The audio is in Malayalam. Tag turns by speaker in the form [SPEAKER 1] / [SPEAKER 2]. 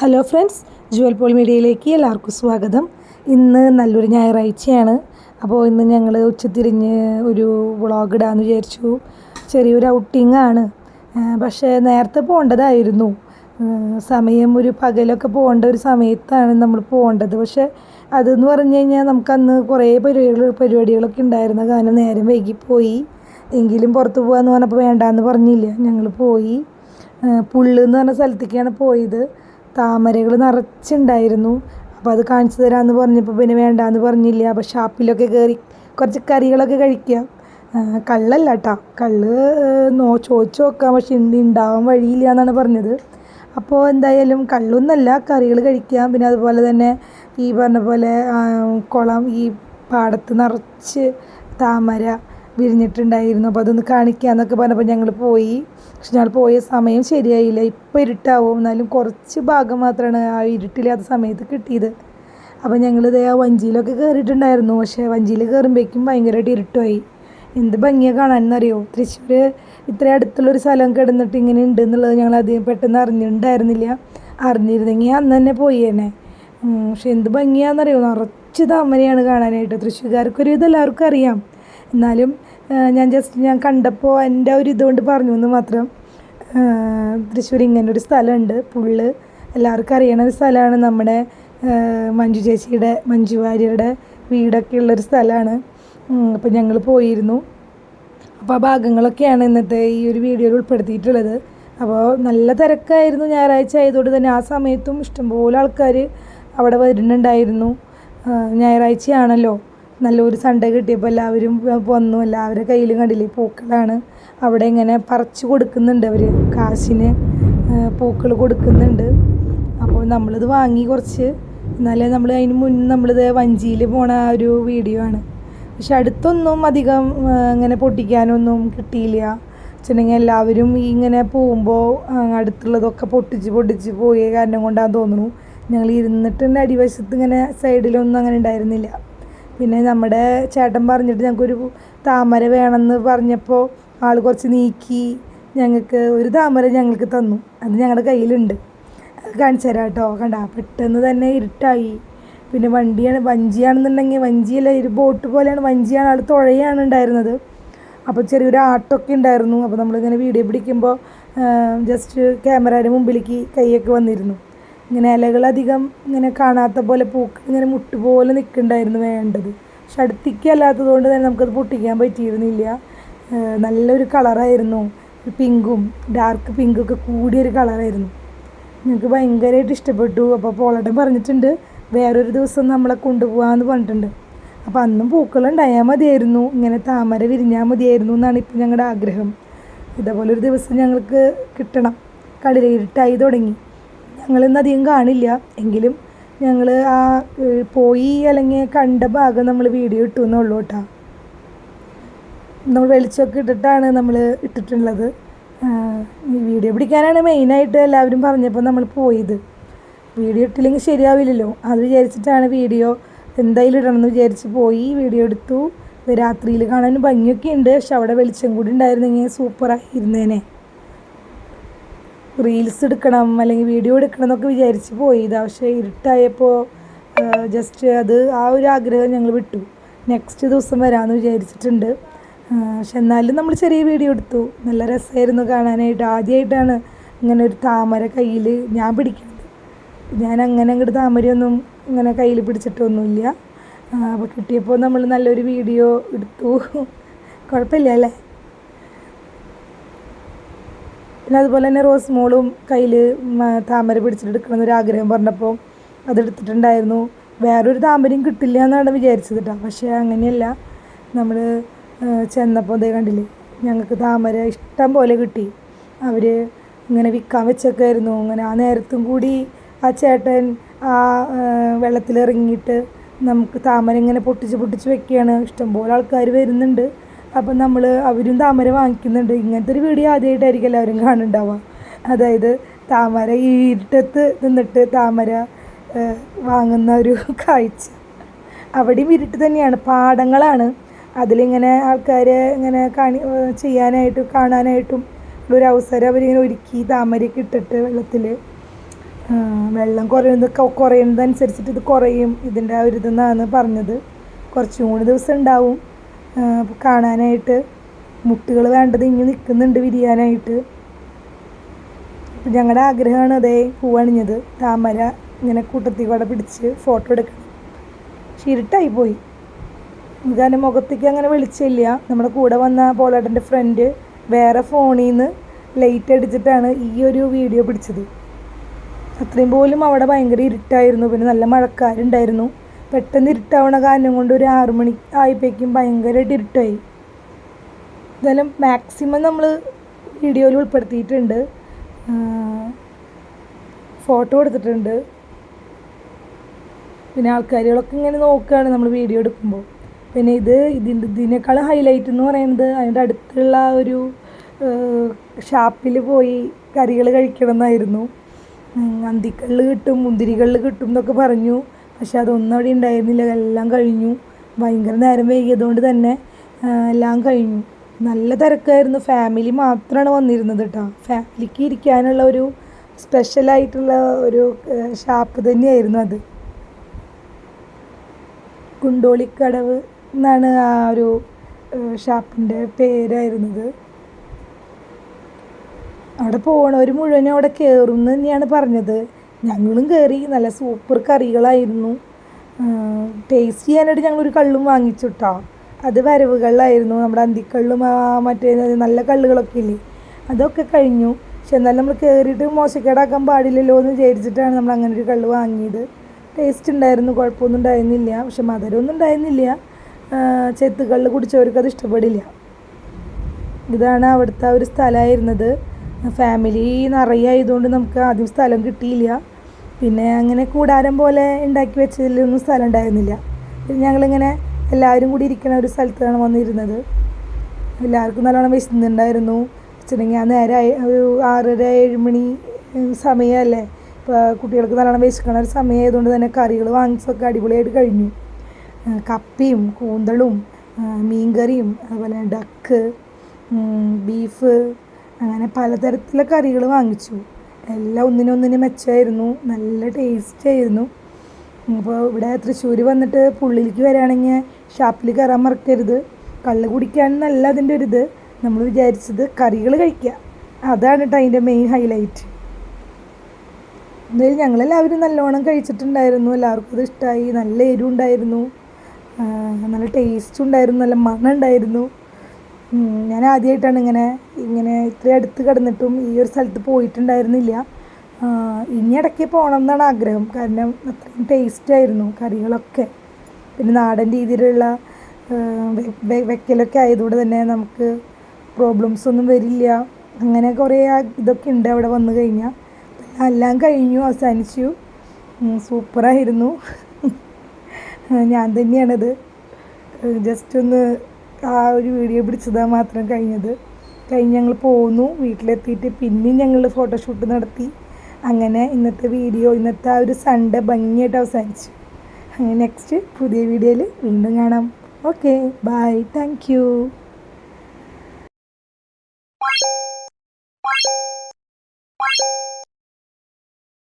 [SPEAKER 1] ഹലോ ഫ്രണ്ട്സ് ജുവൽ പോൾ മീഡിയയിലേക്ക് എല്ലാവർക്കും സ്വാഗതം. ഇന്ന് നല്ലൊരു ഞായറാഴ്ചയാണ്. അപ്പോൾ ഇന്ന് ഞങ്ങൾ ഉച്ചതിരിഞ്ഞ് ഒരു വ്ളോഗ് ഇടാമെന്ന് വിചാരിച്ചു. ചെറിയൊരു ഔട്ടിംഗ് ആണ്. പക്ഷേ നേരത്തെ പോകേണ്ടതായിരുന്നു സമയം ഒരു പകലൊക്കെ പോകേണ്ട ഒരു സമയത്താണ് നമ്മൾ പോകേണ്ടത് പക്ഷേ അതെന്ന് പറഞ്ഞു കഴിഞ്ഞാൽ നമുക്കന്ന് കുറേ പരിപാടികൾ പരിപാടികളൊക്കെ ഉണ്ടായിരുന്ന കാരണം നേരം വൈകിപ്പോയി. എങ്കിലും പുറത്ത് പോകാമെന്ന് പറഞ്ഞപ്പോൾ വേണ്ടാന്ന് പറഞ്ഞില്ല. ഞങ്ങൾ പോയി. പുള്ളെന്ന് പറഞ്ഞ സ്ഥലത്തേക്കാണ് പോയത്. താമരകൾ നിറച്ചുണ്ടായിരുന്നു. അപ്പോൾ അത് കാണിച്ചു തരാമെന്ന് പറഞ്ഞപ്പോൾ പിന്നെ വേണ്ടാന്ന് പറഞ്ഞില്ല. അപ്പോൾ ഷാപ്പിലൊക്കെ കയറി കുറച്ച് കറികളൊക്കെ കഴിക്കുക കള്ളല്ല കേട്ടോ കള്ള് നോ ചോദിച്ചു നോക്കാം. പക്ഷെ ഉണ്ട് ഉണ്ടാവാൻ വഴിയില്ല എന്നാണ് പറഞ്ഞത്. അപ്പോൾ എന്തായാലും കള്ളൊന്നല്ല കറികൾ കഴിക്കാം. പിന്നെ അതുപോലെ തന്നെ ഈ പറഞ്ഞ പോലെ കുളം ഈ പാടത്ത് നിറച്ച് താമര വിരിഞ്ഞിട്ടുണ്ടായിരുന്നു. അപ്പോൾ അതൊന്ന് കാണിക്കാമെന്നൊക്കെ പറഞ്ഞപ്പോൾ ഞങ്ങൾ പോയി. പക്ഷെ ഞങ്ങൾ പോയ സമയം ശരിയായില്ല. ഇപ്പോൾ ഇരുട്ടാവും. എന്നാലും കുറച്ച് ഭാഗം മാത്രമാണ് ആ ഇരുട്ടില്ലാത്ത സമയത്ത് കിട്ടിയത്. അപ്പോൾ ഇതേ ആ വഞ്ചിയിലൊക്കെ കയറിയിട്ടുണ്ടായിരുന്നു പക്ഷേ വഞ്ചിയിൽ കയറുമ്പോഴേക്കും ഭയങ്കരമായിട്ട് ഇരുട്ടുമായി എന്ത് ഭംഗിയാണ് കാണാനെന്നറിയോ? തൃശ്ശൂർ ഇത്ര അടുത്തുള്ളൊരു സ്ഥലം കിടന്നിട്ട് ഇങ്ങനെ ഉണ്ട് എന്നുള്ളത് ഞങ്ങൾ അധികം പെട്ടെന്ന് അറിഞ്ഞിട്ടുണ്ടായിരുന്നില്ല. അറിഞ്ഞിരുന്നെങ്കിൽ അന്ന് തന്നെ പോയേനെ. പക്ഷെ എന്ത് ഭംഗിയാണെന്നറിയോ നിറച്ച് താമരയാണ് കാണാനായിട്ട്. തൃശ്ശൂർക്കാർക്കൊരു ഇതെല്ലാവർക്കും അറിയാം. എന്നാലും ഞാൻ ജസ്റ്റ് ഞാൻ കണ്ടപ്പോൾ എന്റെ ഒരു ഇതുകൊണ്ട് പറഞ്ഞു എന്ന് മാത്രം. തൃശ്ശൂർ ഇങ്ങനൊരു സ്ഥലമുണ്ട്. പുള്ള് എല്ലാവർക്കും അറിയണ ഒരു സ്ഥലമാണ്. നമ്മുടെ മഞ്ജു ചേച്ചിയുടെ മഞ്ജു വാര്യരുടെ വീടൊക്കെ ഉള്ളൊരു സ്ഥലമാണ്. അപ്പോൾ ഞങ്ങൾ പോയിരുന്നു. അപ്പോൾ ആ ഭാഗങ്ങളൊക്കെയാണ് ഇന്നത്തെ ഈ ഒരു വീഡിയോയിൽ ഉൾപ്പെടുത്തിയിട്ടുള്ളത്. അപ്പോൾ നല്ല തിരക്കായിരുന്നു ഞായറാഴ്ച ആയതുകൊണ്ട് തന്നെ. ആ സമയത്തും ഇഷ്ടംപോലെ ആൾക്കാർ അവിടെ വരുന്നുണ്ടായിരുന്നു. ഞായറാഴ്ചയാണല്ലോ. നല്ലൊരു സൺഡേ കിട്ടിയപ്പോൾ എല്ലാവരും വന്നു. എല്ലാവരുടെ കയ്യിലും കണ്ടില്ലേ? പൂക്കളാണ്. അവിടെ ഇങ്ങനെ പറിച്ചു കൊടുക്കുന്നുണ്ട് അവർ കാശിന് പൂക്കൾ കൊടുക്കുന്നുണ്ട്. അപ്പോൾ നമ്മളിത് വാങ്ങി കുറച്ച്. എന്നാലേ നമ്മൾ അതിന് മുൻ നമ്മളിത് വഞ്ചിയിൽ പോണ ഒരു വീഡിയോ ആണ്. പക്ഷെ അടുത്തൊന്നും അധികം ഇങ്ങനെ പൊട്ടിക്കാനൊന്നും കിട്ടിയില്ല. വെച്ചിട്ടുണ്ടെങ്കിൽ എല്ലാവരും ഈ ഇങ്ങനെ പോകുമ്പോൾ അടുത്തുള്ളതൊക്കെ പൊട്ടിച്ച് പൊട്ടിച്ച് പോയ കാരണം കൊണ്ടാന്ന് തോന്നുന്നു. ഞങ്ങൾ ഇരുന്നിട്ടുണ്ട് അടിവശത്ത് ഇങ്ങനെ സൈഡിലൊന്നും അങ്ങനെ ഉണ്ടായിരുന്നില്ല. പിന്നെ നമ്മുടെ ചേട്ടൻ പറഞ്ഞിട്ട് ഞങ്ങൾക്കൊരു താമര വേണമെന്ന് പറഞ്ഞപ്പോൾ ആൾ കുറച്ച് നീക്കി ഞങ്ങൾക്ക് ഒരു താമര ഞങ്ങൾക്ക് തന്നു. അത് ഞങ്ങളുടെ കയ്യിലുണ്ട്. അത് കാണിച്ചു തരാം കേട്ടോ. കണ്ട പെട്ടെന്ന് തന്നെ ഇരുട്ടായി. പിന്നെ വണ്ടിയാണ് വഞ്ചിയാണെന്നുണ്ടെങ്കിൽ വഞ്ചിയല്ല ഒരു ബോട്ട് പോലെയാണ് വഞ്ചിയാണ്. ആൾ തുഴയാണ് ഉണ്ടായിരുന്നത്. അപ്പോൾ ചെറിയൊരു ആട്ടൊക്കെ ഉണ്ടായിരുന്നു. അപ്പോൾ നമ്മളിങ്ങനെ വീഡിയോ പിടിക്കുമ്പോൾ ജസ്റ്റ് ക്യാമറയുടെ മുമ്പിലേക്ക് കൈയൊക്കെ വന്നിരുന്നു. ഇങ്ങനെ ഇലകളധികം ഇങ്ങനെ കാണാത്ത പോലെ പൂക്ക് ഇങ്ങനെ മുട്ട് പോലെ വേണ്ടത്. പക്ഷെ അടുത്തേക്ക് അല്ലാത്തത് കൊണ്ട് തന്നെ നമുക്കത് പൊട്ടിക്കാൻ പറ്റിയിരുന്നില്ല. നല്ലൊരു കളറായിരുന്നു. പിങ്കും ഡാർക്ക് പിങ്കും ഒക്കെ കൂടിയൊരു കളറായിരുന്നു. ഞങ്ങൾക്ക് ഭയങ്കരമായിട്ട് ഇഷ്ടപ്പെട്ടു. അപ്പോൾ പോളട്ടൻ പറഞ്ഞിട്ടുണ്ട് വേറൊരു ദിവസം നമ്മളെ കൊണ്ടുപോകാമെന്ന് പറഞ്ഞിട്ടുണ്ട്. അപ്പോൾ അന്നും പൂക്കളുണ്ടായാൽ മതിയായിരുന്നു. ഇങ്ങനെ താമര വിരിഞ്ഞാൽ മതിയായിരുന്നു എന്നാണ് ഇപ്പോൾ ഞങ്ങളുടെ ആഗ്രഹം. ഇതേപോലെ ഒരു ദിവസം ഞങ്ങൾക്ക് കിട്ടണം. കടല ഇരുട്ടായി തുടങ്ങി. ഞങ്ങളിന്ന് അധികം കാണില്ല. എങ്കിലും ഞങ്ങൾ ആ പോയി അല്ലെങ്കിൽ കണ്ട ഭാഗം നമ്മൾ വീഡിയോ ഇട്ടു എന്നുള്ളൂ കേട്ടോ. നമ്മൾ വെളിച്ചമൊക്കെ ഇട്ടിട്ടാണ് നമ്മൾ ഇട്ടിട്ടുള്ളത്. വീഡിയോ പിടിക്കാനാണ് മെയിനായിട്ട് എല്ലാവരും പറഞ്ഞപ്പോൾ നമ്മൾ പോയത്. വീഡിയോ ഇട്ടില്ലെങ്കിൽ ശരിയാവില്ലല്ലോ. അത് വിചാരിച്ചിട്ടാണ് വീഡിയോ എന്തായാലും ഇടണമെന്ന് വിചാരിച്ച് പോയി വീഡിയോ എടുത്തു. രാത്രിയിൽ കാണാനും ഭംഗിയൊക്കെ ഉണ്ട്. പക്ഷെ അവിടെ വെളിച്ചം കൂടി ഉണ്ടായിരുന്നെങ്കിൽ സൂപ്പറായിരുന്നേനെ. റീൽസ് എടുക്കണം അല്ലെങ്കിൽ വീഡിയോ എടുക്കണം എന്നൊക്കെ വിചാരിച്ച് പോയി. ഇത് പക്ഷേ ഇരുട്ടായപ്പോൾ ജസ്റ്റ് അത് ആ ഒരു ആഗ്രഹം ഞങ്ങൾ വിട്ടു. നെക്സ്റ്റ് ദിവസം വരാമെന്ന് വിചാരിച്ചിട്ടുണ്ട്. പക്ഷെ എന്നാലും നമ്മൾ ചെറിയ വീഡിയോ എടുത്തു. നല്ല രസമായിരുന്നു കാണാനായിട്ട്. ആദ്യമായിട്ടാണ് ഇങ്ങനെ ഒരു താമര കയ്യിൽ ഞാൻ പിടിക്കുന്നത്. ഞാൻ അങ്ങനെ അങ്ങോട്ട് താമരയൊന്നും ഇങ്ങനെ കയ്യിൽ പിടിച്ചിട്ടൊന്നുമില്ല. അപ്പോൾ കിട്ടിയപ്പോൾ നമ്മൾ നല്ലൊരു വീഡിയോ എടുത്തു. കുഴപ്പമില്ല അല്ലേ? പിന്നെ അതുപോലെ തന്നെ റോസ് മോളും കയ്യിൽ താമര പിടിച്ചിട്ടെടുക്കണം ആഗ്രഹം പറഞ്ഞപ്പോൾ അതെടുത്തിട്ടുണ്ടായിരുന്നു. വേറൊരു താമരയും കിട്ടില്ല എന്നാണ് വിചാരിച്ചത് കേട്ടോ പക്ഷേ അങ്ങനെയല്ല. നമ്മൾ ചെന്നപ്പോൾ അതേ കണ്ടില്ലേ ഞങ്ങൾക്ക് താമര ഇഷ്ടം പോലെ കിട്ടി. അവർ ഇങ്ങനെ വിൽക്കാൻ വെച്ചൊക്കെയായിരുന്നു. അങ്ങനെ ആ നേരത്തും കൂടി ആ ചേട്ടൻ ആ വെള്ളത്തിലിറങ്ങിയിട്ട് നമുക്ക് താമര ഇങ്ങനെ പൊട്ടിച്ച് പൊട്ടിച്ച് വെക്കുകയാണ്. ഇഷ്ടംപോലെ ആൾക്കാർ വരുന്നുണ്ട്. അപ്പം നമ്മൾ അവരും താമര വാങ്ങിക്കുന്നുണ്ട്. ഇങ്ങനത്തെ ഒരു വീഡിയോ ആദ്യമായിട്ടായിരിക്കും എല്ലാവരും കാണുന്നുണ്ടാവുക. അതായത് താമര ഈ നിന്നിട്ട് താമര വാങ്ങുന്ന ഒരു കാഴ്ച. അവിടെയും ഇരുട്ട് തന്നെയാണ്. പാടങ്ങളാണ്. അതിലിങ്ങനെ ആൾക്കാരെ ഇങ്ങനെ കാണി ചെയ്യാനായിട്ടും കാണാനായിട്ടും ഒരു അവസരം അവരിങ്ങനെ ഒരുക്കി താമരയൊക്കെ ഇട്ടിട്ട് വെള്ളത്തിൽ വെള്ളം കുറയുന്നത് കുറയുന്നതനുസരിച്ചിട്ട് ഇത് കുറയും. ഇതിന്റെ ആ ഒരു ഇതെന്നാണ് പറഞ്ഞത്. കുറച്ചും കൂടി ദിവസം ഉണ്ടാവും. കാണാനായിട്ട് മുട്ടുകൾ വേണ്ടത് ഇങ്ങനെ നിൽക്കുന്നുണ്ട് വിരിയാനായിട്ട്. ഞങ്ങളുടെ ആഗ്രഹമാണ് അതേ പൂവണിഞ്ഞത്. താമര ഇങ്ങനെ കൂട്ടത്തിൽ കൂടെ പിടിച്ച് ഫോട്ടോ എടുക്കണം. പക്ഷെ ഇരുട്ടായി പോയി. കാരണം മുഖത്തേക്ക് അങ്ങനെ വിളിച്ചില്ല നമ്മുടെ കൂടെ വന്ന പോളേട്ടന്റെ ഫ്രണ്ട് വേറെ ഫോണിൽ നിന്ന് ലൈറ്റ് അടിച്ചിട്ടാണ് ഈ ഒരു വീഡിയോ പിടിച്ചത്. അത്രയും പോലും അവിടെ ഭയങ്കര ഇരുട്ടായിരുന്നു. പിന്നെ നല്ല മഴക്കാരുണ്ടായിരുന്നു. പെട്ടെന്ന് ഇരുട്ടാവണ കാരണം കൊണ്ട് ഒരു ആറു മണി ആയപ്പോഴേക്കും ഭയങ്കരമായിട്ട് ഇരുട്ടായി. എന്തായാലും മാക്സിമം നമ്മൾ വീഡിയോയിൽ ഉൾപ്പെടുത്തിയിട്ടുണ്ട്. ഫോട്ടോ എടുത്തിട്ടുണ്ട് പിന്നെ ആൾക്കാരുകളൊക്കെ ഇങ്ങനെ നോക്കുകയാണ് നമ്മൾ വീഡിയോ എടുക്കുമ്പോൾ. പിന്നെ ഇത് ഇതിന്റെ ഇതിനേക്കാൾ ഹൈലൈറ്റ് എന്ന് പറയുന്നത് അതിന്റെ അടുത്തുള്ള ഒരു ഷാപ്പിൽ പോയി കറികൾ കഴിക്കണം എന്നായിരുന്നു അന്തിക്കല്ല് കിട്ടും മുന്തിരികളിൽ കിട്ടും എന്നൊക്കെ പറഞ്ഞു. പക്ഷെ അതൊന്നും അവിടെ ഉണ്ടായിരുന്നില്ല. എല്ലാം കഴിഞ്ഞു. ഭയങ്കര നേരം വൈകിയതുകൊണ്ട് തന്നെ എല്ലാം കഴിഞ്ഞു. നല്ല തിരക്കായിരുന്നു. ഫാമിലി മാത്രമാണ് വന്നിരുന്നത് കേട്ടോ ഫാമിലിക്ക് ഇരിക്കാനുള്ള ഒരു സ്പെഷ്യലായിട്ടുള്ള ഒരു ഷാപ്പ് തന്നെയായിരുന്നു അത്. കുണ്ടോളിക്കടവ് എന്നാണ് ആ ഒരു ഷാപ്പിന്റെ പേരായിരുന്നത്. അവിടെ പോകണവർ മുഴുവനും അവിടെ കയറും എന്ന് തന്നെയാണ് പറഞ്ഞത്. ഞങ്ങളും കയറി നല്ല സൂപ്പർ കറികളായിരുന്നു. ടേസ്റ്റ് ചെയ്യാനായിട്ട് ഞങ്ങളൊരു കള്ളും വാങ്ങിച്ചു അത് വരവുകളിലായിരുന്നു നമ്മുടെ അന്തിക്കള്ളും മറ്റേ നല്ല കള്ളുകളൊക്കെ ഇല്ലേ? അതൊക്കെ കഴിഞ്ഞു. പക്ഷെ എന്നാലും നമ്മൾ കയറിയിട്ട് മോശക്കേടാക്കാൻ പാടില്ലല്ലോ എന്ന് വിചാരിച്ചിട്ടാണ് നമ്മൾ അങ്ങനെ ഒരു കള്ള് വാങ്ങിയത്. ടേസ്റ്റ് ഉണ്ടായിരുന്നു. കുഴപ്പമൊന്നും ഉണ്ടായിരുന്നില്ല. പക്ഷെ മധുരമൊന്നും ഉണ്ടായിരുന്നില്ല. ചെത്തുകള്ള് കുടിച്ചവർക്ക് അത് ഇഷ്ടപ്പെടില്ല. ഇതാണ് അവിടുത്തെ ഒരു സ്ഥലമായിരുന്നത്. ഫാമിലി നിറയെ ആയതുകൊണ്ട് നമുക്ക് ആദ്യം സ്ഥലം കിട്ടിയില്ല. പിന്നെ അങ്ങനെ കൂടാരം പോലെ ഉണ്ടാക്കി വെച്ചതിലൊന്നും സ്ഥലം ഉണ്ടായിരുന്നില്ല. പിന്നെ ഞങ്ങളിങ്ങനെ എല്ലാവരും കൂടി ഇരിക്കുന്ന ഒരു സ്ഥലത്താണ് വന്നിരുന്നത്. എല്ലാവർക്കും നല്ലോണം വിശന്നുണ്ടായിരുന്നു. വെച്ചിട്ടുണ്ടെങ്കിൽ ആ നേരെ ഒരു ആറര ഏഴ് മണി സമയമല്ലേ ഇപ്പോൾ കുട്ടികൾക്ക് നല്ലോണം വിശക്കണ ഒരു സമയമായതുകൊണ്ട് തന്നെ കറികൾ വാങ്ങിച്ചൊക്കെ അടിപൊളിയായിട്ട് കഴിഞ്ഞു. കപ്പിയും കൂന്തളും മീൻകറിയും അതുപോലെ ഡക്ക് ബീഫ് അങ്ങനെ പലതരത്തിലുള്ള കറികൾ വാങ്ങിച്ചു. എല്ലാം ഒന്നിനൊന്നിന് മെച്ചമായിരുന്നു നല്ല ടേസ്റ്റ് ആയിരുന്നു. അപ്പോൾ ഇവിടെ തൃശ്ശൂർ വന്നിട്ട് പുള്ളിലേക്ക് വരികയാണെങ്കിൽ ഷാപ്പിൽ കയറാൻ മറക്കരുത്. കള്ള് കുടിക്കാൻ നല്ല അതിന്റെ ഒരു ഇത് നമ്മൾ വിചാരിച്ചത് കറികൾ കഴിക്കുക. അതാണ് കേട്ടോ അതിന്റെ മെയിൻ ഹൈലൈറ്റ് എന്തായാലും ഞങ്ങളെല്ലാവരും നല്ലോണം കഴിച്ചിട്ടുണ്ടായിരുന്നു. എല്ലാവർക്കും ഇത് ഇഷ്ടമായി നല്ല എരിവുണ്ടായിരുന്നു. നല്ല ടേസ്റ്റ് ഉണ്ടായിരുന്നു. നല്ല മണം ഉണ്ടായിരുന്നു ഞാൻ ആദ്യമായിട്ടാണ് ഇങ്ങനെ ഇങ്ങനെ ഇത്രയും അടുത്ത് കിടന്നിട്ടും ഈ ഒരു സ്ഥലത്ത് പോയിട്ടുണ്ടായിരുന്നില്ല. ഇനി ഇടയ്ക്ക് പോകണം എന്നാണ് ആഗ്രഹം. കാരണം അത്രയും ടേസ്റ്റ് ആയിരുന്നു കറികളൊക്കെ. പിന്നെ നാടൻ രീതിയിലുള്ള വെക്കലൊക്കെ ആയതുകൊണ്ട് തന്നെ നമുക്ക് പ്രോബ്ലംസ് ഒന്നും വരില്ല. അങ്ങനെ കുറേ ഇതൊക്കെ ഉണ്ട് അവിടെ വന്നു കഴിഞ്ഞാൽ എല്ലാം കഴിഞ്ഞു അവസാനിച്ചു. സൂപ്പറായിരുന്നു ഞാൻ തന്നെയാണത്. ജസ്റ്റ് ഒന്ന് ആ ഒരു വീഡിയോ പിടിച്ചതാ മാത്രം കഴിഞ്ഞത്. കഴിഞ്ഞ് ഞങ്ങൾ പോന്നു. വീട്ടിലെത്തിയിട്ട് പിന്നെയും ഞങ്ങൾ ഫോട്ടോഷൂട്ട് നടത്തി. അങ്ങനെ ഇന്നത്തെ വീഡിയോ ഇന്നത്തെ ആ ഒരു സൺഡേ ഭംഗിയായിട്ട് അവസാനിച്ചു. അങ്ങനെ നെക്സ്റ്റ് പുതിയ വീഡിയോയിൽ വീണ്ടും കാണാം. Okay bye thank